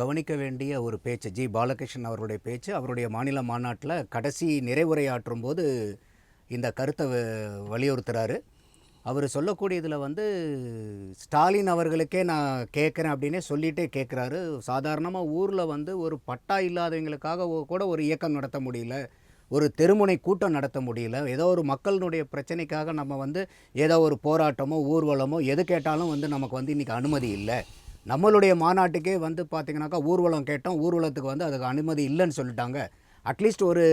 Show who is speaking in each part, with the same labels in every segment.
Speaker 1: கவனிக்க வேண்டிய ஒரு பேச்சு ஜி. பாலகிருஷ்ணன் அவருடைய பேச்சு அவருடைய மாநில மாநாட்டில் கடைசி நிறைவுரையாற்றும் போது இந்த கருத்தை வலியுறுத்துகிறாரு வலியுறுத்துறாரு. அவர் சொல்லக்கூடியதில் வந்து ஸ்டாலின் அவர்களுக்கே நான் கேட்குறேன் அப்படின்னே சொல்லிகிட்டே கேட்குறாரு. சாதாரணமாக ஊரில் வந்து ஒரு பட்டா இல்லாதவங்களுக்காக கூட ஒரு இயக்கம் நடத்த முடியல. ஒரு தெருமுனை கூட்டம் நடத்த முடியல. ஏதோ ஒரு மக்களினுடைய பிரச்சனைக்காக நம்ம வந்து ஏதோ ஒரு போராட்டமோ ஊர்வலமோ எது கேட்டாலும் வந்து நமக்கு வந்து இன்றைக்கி அனுமதி இல்லை. நம்மளுடைய மாநாட்டுக்கே வந்து பார்த்திங்கனாக்கா ஊர்வலம் கேட்டோம். ஊர்வலத்துக்கு வந்து அதுக்கு அனுமதி இல்லைன்னு சொல்லிட்டாங்க. அட்லீஸ்ட் ஒரு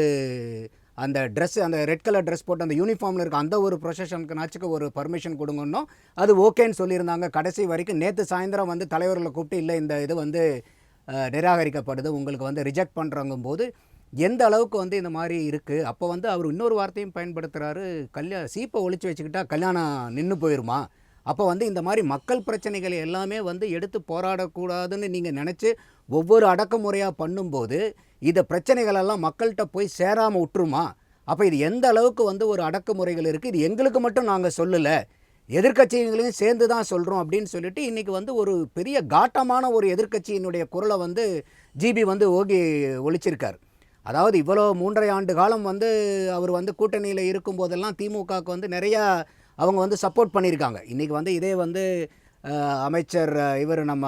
Speaker 1: அந்த ட்ரெஸ் அந்த ரெட் கலர் ட்ரெஸ் போட்டு அந்த யூனிஃபார்மில் இருக்க அந்த ஒரு ப்ரொசஷனுக்குனாச்சுக்கு ஒரு பர்மிஷன் கொடுங்கன்னோ அது ஓகேன்னு சொல்லியிருந்தாங்க. கடைசி வரைக்கும் நேற்று சாயந்தரம் வந்து தலைவர்களை கூப்பிட்டு இல்லை இந்த இது வந்து நிராகரிக்கப்படுது. உங்களுக்கு வந்து ரிஜெக்ட் பண்ணுறங்கும் போது எந்த அளவுக்கு வந்து இந்த மாதிரி இருக்குது அப்போ வந்து அவர் இன்னொரு வார்த்தையும் பயன்படுத்துகிறாரு கல்யாண சீப்பை ஒழிச்சு வச்சுக்கிட்டா கல்யாணம் நின்று போயிருமா? அப்போ வந்து இந்த மாதிரி மக்கள் பிரச்சனைகளை எல்லாமே வந்து எடுத்து போராடக்கூடாதுன்னு நீங்கள் நினச்சி ஒவ்வொரு அடக்குமுறையாக பண்ணும்போது இந்த பிரச்சனைகளெல்லாம் மக்கள்கிட்ட போய் சேராமல் விட்டுருமா அப்போ இது எந்த அளவுக்கு வந்து ஒரு அடக்குமுறைகள் இருக்குது இது எங்களுக்கு மட்டும் நாங்கள் சொல்லலை. எதிர்கட்சிகளையும் சேர்ந்து தான் சொல்கிறோம் அப்படின்னு சொல்லிட்டு இன்றைக்கி வந்து ஒரு பெரிய காட்டமான ஒரு எதிர்க்கட்சியினுடைய குரலை வந்து ஜிபி வந்து ஓகி ஒழிச்சிருக்கார். அதாவது இவ்வளோ மூன்றரை ஆண்டு காலம் வந்து அவர் வந்து கூட்டணியில் இருக்கும்போதெல்லாம் திமுகவுக்கு வந்து நிறையா அவங்க வந்து சப்போர்ட் பண்ணியிருக்காங்க. இன்றைக்கி வந்து இதே வந்து அமைச்சர் இவர் நம்ம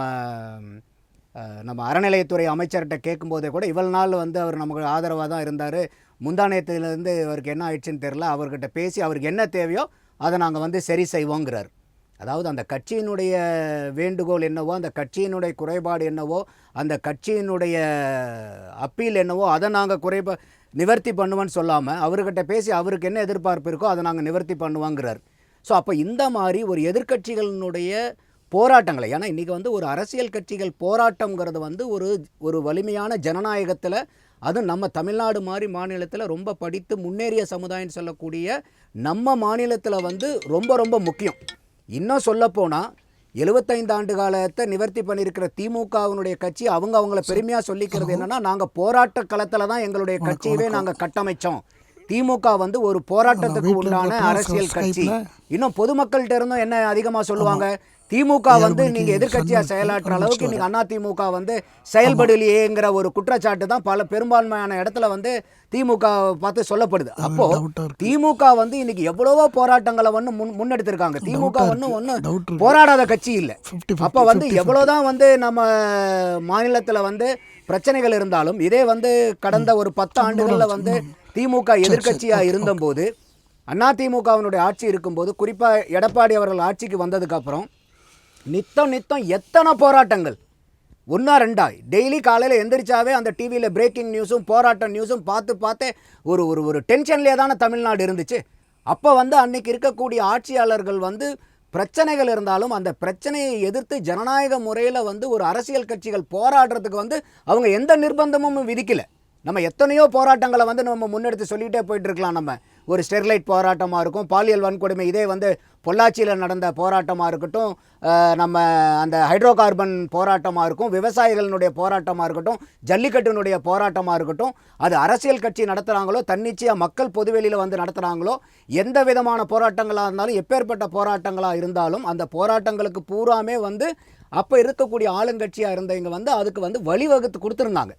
Speaker 1: நம்ம அறநிலையத்துறை அமைச்சர்கிட்ட கேட்கும்போதே கூட இவ்வளவு நாள் வந்து அவர் நமக்கு ஆதரவாக தான் இருந்தார். முந்தானயத்திலேருந்து அவருக்கு என்ன ஆயிடுச்சுன்னு தெரில அவர்கிட்ட பேசி அவருக்கு என்ன தேவையோ அதை நாங்கள் வந்து சரி செய்வோங்கிறார். அதாவது அந்த கட்சியினுடைய வேண்டுகோள் என்னவோ அந்த கட்சியினுடைய குறைபாடு என்னவோ அந்த கட்சியினுடைய அப்பீல் என்னவோ அதை நாங்கள் குறைபா நிவர்த்தி பண்ணுவோன்னு சொல்லாமல் அவர்கிட்ட பேசி அவருக்கு என்ன எதிர்பார்ப்பு இருக்கோ அதை நாங்கள் நிவர்த்தி பண்ணுவாங்கிறார். ஸோ அப்போ இந்த மாதிரி ஒரு எதிர்க்கட்சிகளினுடைய போராட்டங்களை ஏன்னா இன்றைக்கி வந்து ஒரு அரசியல் கட்சிகள் போராட்டங்கிறது வந்து ஒரு ஒரு வலிமையான ஜனநாயகத்தில் அதுவும் நம்ம தமிழ்நாடு மாதிரி மாநிலத்தில் ரொம்ப படித்து முன்னேறிய சமுதாயம் சொல்லக்கூடிய நம்ம மாநிலத்தில் வந்து ரொம்ப ரொம்ப முக்கியம். இன்னும் சொல்லப்போனால் எழுபத்தைந்து ஆண்டு காலத்தை நிவர்த்தி பண்ணியிருக்கிற திமுகவினுடைய கட்சி அவங்க அவங்கள பெருமையாக சொல்லிக்கிறது என்னன்னா நாங்கள் போராட்ட களத்தில் தான் எங்களுடைய கட்சியவே நாங்கள் கட்டமைச்சோம். திமுக வந்து ஒரு போராட்டத்துக்கு உண்டான அரசியல். கட்சி இன்னும் பொதுமக்கள்கிட்ட இருந்தும் என்ன அதிகமாக சொல்லுவாங்க திமுக வந்து நீங்க எதிர்க்கட்சியா
Speaker 2: சன்
Speaker 1: செயலாற்ற அளவுக்கு. நீங்க அண்ணா திமுக வந்து செயல்படலையேங்கிற ஒரு குற்றச்சாட்டு தான் பல பெரும்பான்மையான இடத்துல வந்து திமுக பார்த்து சொல்லப்படுது அப்போ. திமுக வந்து இன்னைக்கு எவ்வளவோ போராட்டங்களை வந்து முன் முன்னெடுத்திருக்காங்க திமுக
Speaker 2: ஆ
Speaker 1: ஒன்றும். போராடாத கட்சி இல்லை
Speaker 2: 50-50,
Speaker 1: அப்போ வந்து
Speaker 2: 50-50.
Speaker 1: எவ்வளோதான் வந்து நம்ம மாநிலத்தில் வந்து பிரச்சனைகள் இருந்தாலும் இதே வந்து கடந்த ஒரு பத்து ஆண்டுகளில் வந்து திமுக எதிர்க்கட்சியா இருந்தபோது அண்ணா திமுகவினுடைய ஆட்சி இருக்கும்போது குறிப்பாக எடப்பாடி அவர்கள் ஆட்சிக்கு வந்ததுக்கப்புறம் நித்தம் நித்தம் எத்தனை போராட்டங்கள்? ஒன்றா ரெண்டா? டெய்லி காலையில் எந்திரிச்சாவே அந்த டிவியில் பிரேக்கிங் நியூஸும் போராட்ட நியூஸும் பார்த்து பார்த்தே ஒரு ஒரு ஒரு டென்ஷன்லேயே தானே தமிழ்நாடு இருந்துச்சு. அப்போ வந்து அன்னைக்கு இருக்கக்கூடிய ஆட்சியாளர்கள் வந்து பிரச்சனைகள் இருந்தாலும் அந்த பிரச்சனையை எதிர்த்து ஜனநாயக முறையில் வந்து ஒரு அரசியல் கட்சிகள் போராடுறதுக்கு வந்து அவங்க எந்த நிர்பந்தமும் விதிக்கல. நம்ம எத்தனையோ போராட்டங்களை வந்து நம்ம முன்னெடுத்து சொல்லிகிட்டே போயிட்டுருக்கலாம் நம்ம. ஒரு ஸ்டெர்லைட் போராட்டமாக இருக்கும் பாலியல் வன்கொடுமை இதே வந்து பொள்ளாச்சியில் நடந்த போராட்டமாக இருக்கட்டும் நம்ம அந்த ஹைட்ரோ கார்பன் போராட்டமாக இருக்கும் விவசாயிகளினுடைய போராட்டமாக இருக்கட்டும் ஜல்லிக்கட்டினுடைய போராட்டமாக இருக்கட்டும் அது அரசியல் கட்சி நடத்துகிறாங்களோ தன்னிச்சையாக மக்கள் பொதுவெளியில் வந்து நடத்துகிறாங்களோ எந்த விதமான போராட்டங்களாக இருந்தாலும் எப்பேற்பட்ட போராட்டங்களாக இருந்தாலும் அந்த போராட்டங்களுக்கு பூராமே வந்து அப்போ இருக்கக்கூடிய ஆளுங்கட்சியாக இருந்தவங்க வந்து அதுக்கு வந்து வழிவகுத்து கொடுத்துருந்தாங்க.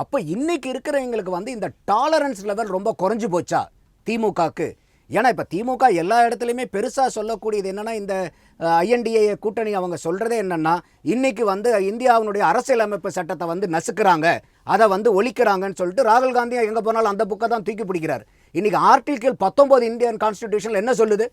Speaker 1: அப்போ இன்னைக்கு இருக்கிறவங்களுக்கு வந்து இந்த டாலரன்ஸ் லெவல் ரொம்ப குறைஞ்சு போச்சா திமுகக்கு? ஏன்னா இப்போ திமுக எல்லா இடத்துலையுமே பெருசாக சொல்லக்கூடியது என்னென்னா இந்த ஐஎன்டிஏ கூட்டணி அவங்க சொல்கிறதே என்னென்னா இன்றைக்கி வந்து இந்தியாவினுடைய அரசியலமைப்பு சட்டத்தை வந்து நசுக்கிறாங்க. அதை வந்து ஒழிக்கிறாங்கன்னு சொல்லிட்டு ராகுல் காந்தி எங்கே போனாலும் அந்த புக்கை தான் தூக்கி பிடிக்கிறார். இன்றைக்கி ஆர்டிகிள் பத்தொம்போது இந்தியன் கான்ஸ்டிடியூஷனில் என்ன சொல்லுது?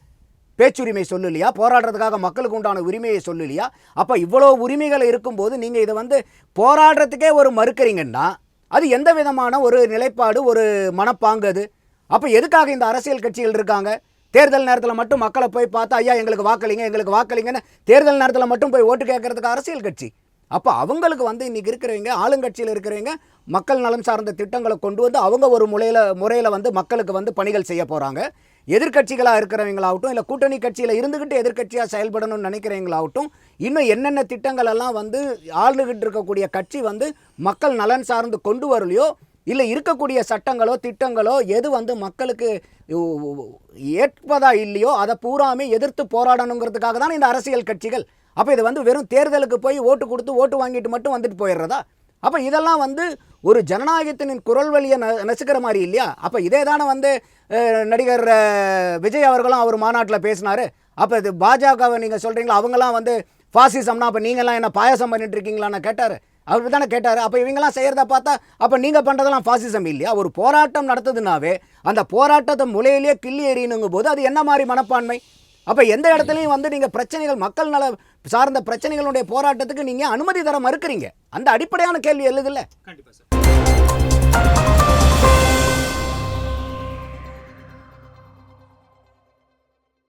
Speaker 1: பேச்சுரிமை சொல்லலையா? போராடுறதுக்காக மக்களுக்கு உண்டான உரிமையை சொல்லலையா? அப்போ இவ்வளோ உரிமைகள் இருக்கும்போது நீங்கள் இதை வந்து போராடுறதுக்கே ஒரு மறுக்கிறீங்கன்னா அது எந்த விதமான ஒரு நிலைப்பாடு ஒரு மனப்பாங்கு அது? அப்போ எதுக்காக இந்த அரசியல் கட்சிகள் இருக்காங்க? தேர்தல் நேரத்தில் மட்டும் மக்களை போய் பார்த்தா ஐயா எங்களுக்கு வாக்களிங்க எங்களுக்கு வாக்களிங்கன்னு தேர்தல் நேரத்தில் மட்டும் போய் ஓட்டு கேட்கறதுக்கு அரசியல் கட்சி. அப்போ அவங்களுக்கு வந்து இன்றைக்கி இருக்கிறவங்க ஆளுங்கட்சியில் இருக்கிறவங்க மக்கள் நலம் சார்ந்த திட்டங்களை கொண்டு வந்து அவங்க ஒரு முறையில் முறையில் வந்து மக்களுக்கு வந்து பணிகள் செய்ய போகிறாங்க எதிர்க்கட்சிகளாக இருக்கிறவங்களாகட்டும் இல்லை கூட்டணி கட்சியில் இருந்துக்கிட்டு எதிர்க்கட்சியாக செயல்படணும்னு நினைக்கிறவங்களாகட்டும் இன்னும் என்னென்ன திட்டங்கள் எல்லாம் வந்து ஆளுகிட்டு இருக்கக்கூடிய கட்சி வந்து மக்கள் நலன் சார்ந்து கொண்டு வரலையோ இல்லை இருக்கக்கூடிய சட்டங்களோ திட்டங்களோ எது வந்து மக்களுக்கு ஏற்பதா இல்லையோ அதை பூராமே எதிர்த்து போராடணுங்கிறதுக்காக தான் இந்த அரசியல் கட்சிகள் அப்போ இது வந்து வெறும் தேர்தலுக்கு போய் ஓட்டு கொடுத்து ஓட்டு வாங்கிட்டு மட்டும் வந்துட்டு போயிடுறதா? அப்போ இதெல்லாம் வந்து ஒரு ஜனநாயகத்தின் குரல் வழியை ந நசுக்கிற மாதிரி இல்லையா? அப்போ இதே தானே வந்து நடிகர் விஜய் அவர்களும் அவர் மாநாட்டில் பேசினாரு. அப்போ இது பாஜகவை நீங்கள் சொல்கிறீங்களா அவங்களாம் வந்து ஃபாசிசம்னா அப்போ நீங்களாம் என்ன பாயாசம் பண்ணிட்டு இருக்கீங்களான்னு கேட்டார். அவர் தானே கேட்டார். அப்போ இவங்கெல்லாம் செய்கிறத பார்த்தா அப்போ நீங்கள் பண்ணுறதெல்லாம் ஃபாசிசம் இல்லையா? ஒரு போராட்டம் நடத்துதுனாவே அந்த போராட்டத்தை முலையிலேயே கிள்ளி எறியணுங்கும் போது அது என்ன மாதிரி மனப்பான்மை? அப்போ எந்த இடத்துலையும் வந்து நீங்கள் பிரச்சனைகள் மக்கள் நல சார்ந்த பிரச்சனைகளுடைய போராட்டத்துக்கு நீங்கள் அனுமதி தர மறுக்கிறீங்க. அந்த அடிப்படையான கேள்வி எழுதில்ல?
Speaker 2: கண்டிப்பா சார்.